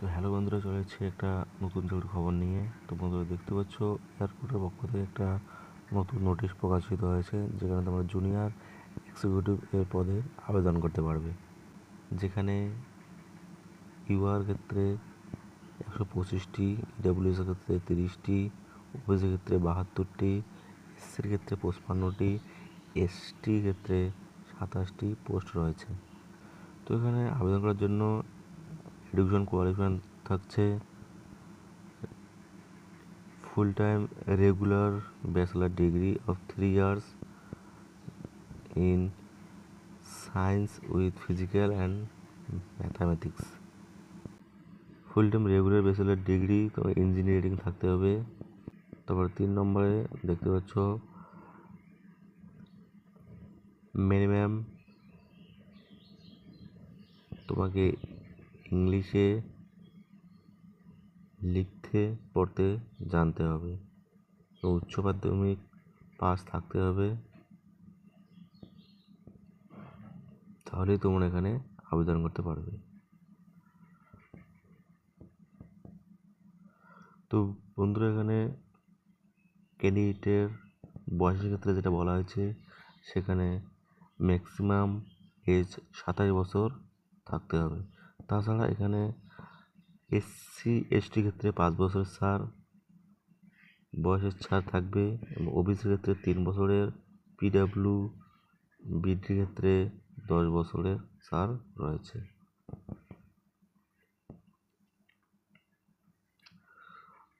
তো হ্যালো বন্ধুরা, চলে একটা নতুন চাকরির খবর নিয়ে। তো বন্ধুরা দেখতে পাচ্ছ, এয়ারপোর্টের পক্ষ থেকে একটা নতুন নোটিশ প্রকাশিত হয়েছে, যেখানে তোমরা জুনিয়র এক্সিকিউটিভ এর পদে আবেদন করতে পারবে, যেখানে ইউআর ক্ষেত্রে একশো পঁচিশটি ইডাব্লিউএস ক্ষেত্রে তিরিশটি ওবিসির ক্ষেত্রে বাহাত্তরটি এসসির ক্ষেত্রে পঁচপান্নটি এসটি ক্ষেত্রে সাতাশটি পোস্ট রয়েছে। তো এখানে আবেদন করার জন্য এডুকেশন কোয়ালিফিকেশন থাকছে full time regular bachelor degree of three years in science with physical and mathematics full time regular bachelor degree তো ইঞ্জিনিয়ারিং থাকতে হবে। তারপর তিন নম্বরে দেখতে পাচ্ছ মিনিমাম তোমাকে ইংলিশে লিখতে, পড়তে জানতে হবে। উচ্চ মাধ্যমিক পাস থাকতে হবে। তাহলেই তোমরা এখানে আবেদন করতে পারবে। তো বন্ধুরা, এখানে ক্যান্ডিডেটের বয়সের ক্ষেত্রে যেটা বলা হয়েছে, সেখানে ম্যাক্সিমাম এজ সাতাশ বছর থাকতে হবে। তাছাড়া এখানে এসসি এসটি ক্ষেত্রে পাঁচ বছরের ছাড়, বয়সের ছাড় থাকবে এবং ওবিসির ক্ষেত্রে তিন বছরের পিডাব্লিউ বিডির ক্ষেত্রে দশ বছরের ছাড় রয়েছে।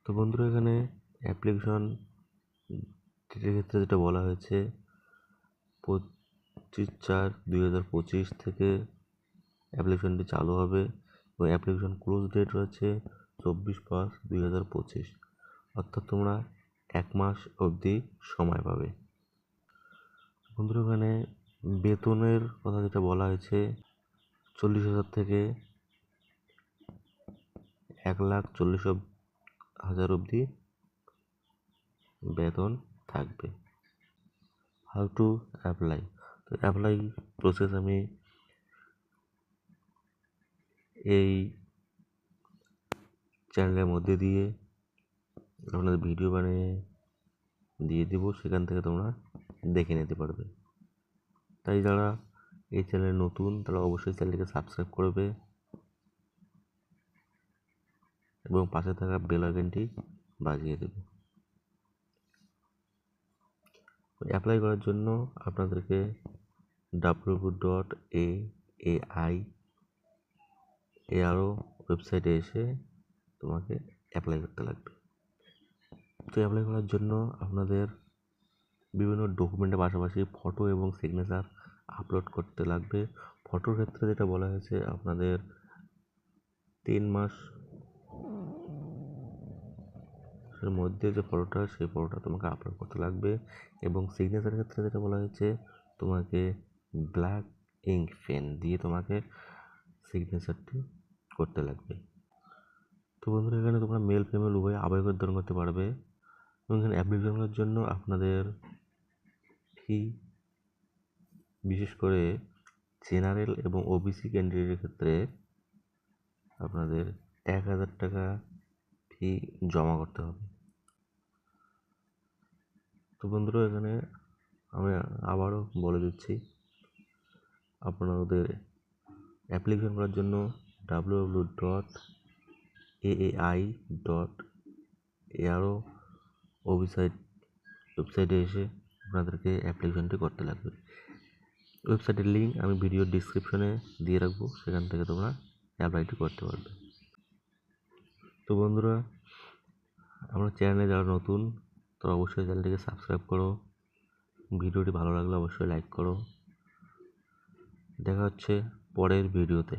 তো বন্ধুরা, এখানে অ্যাপ্লিকেশন ডেটের ক্ষেত্রে যেটা বলা হয়েছে, পঁচিশ চার দুই হাজার পঁচিশ থেকে অ্যাপ্লিকেশনটি চালু হবে এবং অ্যাপ্লিকেশন ক্লোজ ডেট রয়েছে চব্বিশ পাঁচ দুই হাজার পঁচিশ। অর্থাৎ তোমরা এক মাস অবধি সময় পাবে। বন্ধুরা, এখানে বেতনের কথা যেটা বলা হয়েছে, চল্লিশ হাজার থেকে এক লাখ চল্লিশ হাজার অবধি বেতন থাকবে। হাউ টু অ্যাপ্লাই তো অ্যাপ্লাই প্রসেস আমি এই চ্যানেলের মধ্যে দিয়ে আপনাদের ভিডিও বানিয়ে দিয়ে দেব, সেখান থেকে তোমরা দেখে নিতে পারবে। তাই যারা এই চ্যানেলে নতুন, তারা অবশ্যই চ্যানেলটিকে সাবস্ক্রাইব করবে এবং পাশে থাকা বেল আইকনটি বাজিয়ে দেবে। অ্যাপ্লাই করার জন্য আপনাদেরকে W dot A A I A aero ওয়েবসাইটে এসে তোমাকে অ্যাপ্লাই করতে লাগবে। তো অ্যাপ্লাই করার জন্য আপনাদের বিভিন্ন ডকুমেন্টের পাশাপাশি ফটো এবং সিগনেচার আপলোড করতে লাগবে। ফটোর ক্ষেত্রে যেটা বলা হয়েছে, আপনাদের তিন মাস এর মধ্যে যে ফটোটা সেই ফটোটা তোমাকে আপলোড করতে লাগবে এবং সিগনেচারের ক্ষেত্রে যেটা বলা হয়েছে, তোমাকে ব্ল্যাক ইঙ্ক পেন দিয়ে তোমাকে সিগনেচারটি করতে লাগবে। তো বন্ধুরা, এখানে তোমরা মেল ফিমেল উভয় আবেদন করতে পারবে এবং এখানে অ্যাপ্লিকেশন করার জন্য আপনাদের ফি বিশেষ করে জেনারেল এবং ওবিসি ক্যান্ডিডেটের ক্ষেত্রে আপনাদের এক হাজার টাকা ফি জমা করতে হবে। তো বন্ধুরা, এখানে আমি আবারও বলে দিচ্ছি, আপনাদের অ্যাপ্লিকেশন করার জন্য W W dot A A I dot aero website ওয়েবসাইটে এসে আপনাদেরকে অ্যাপ্লিকেশনটি করতে লাগবে। ওয়েবসাইটের লিঙ্ক আমি ভিডিও ডিসক্রিপশনে দিয়ে রাখব, সেখান থেকে তোমরা অ্যাপ্লাইটি করতে পারবে। তো বন্ধুরা, আমার চ্যানেলে যারা নতুন তো অবশ্যই চ্যানেলটিকে সাবস্ক্রাইব করো। ভিডিওটি ভালো লাগলে অবশ্যই লাইক করো। দেখা হচ্ছে পরের ভিডিওতে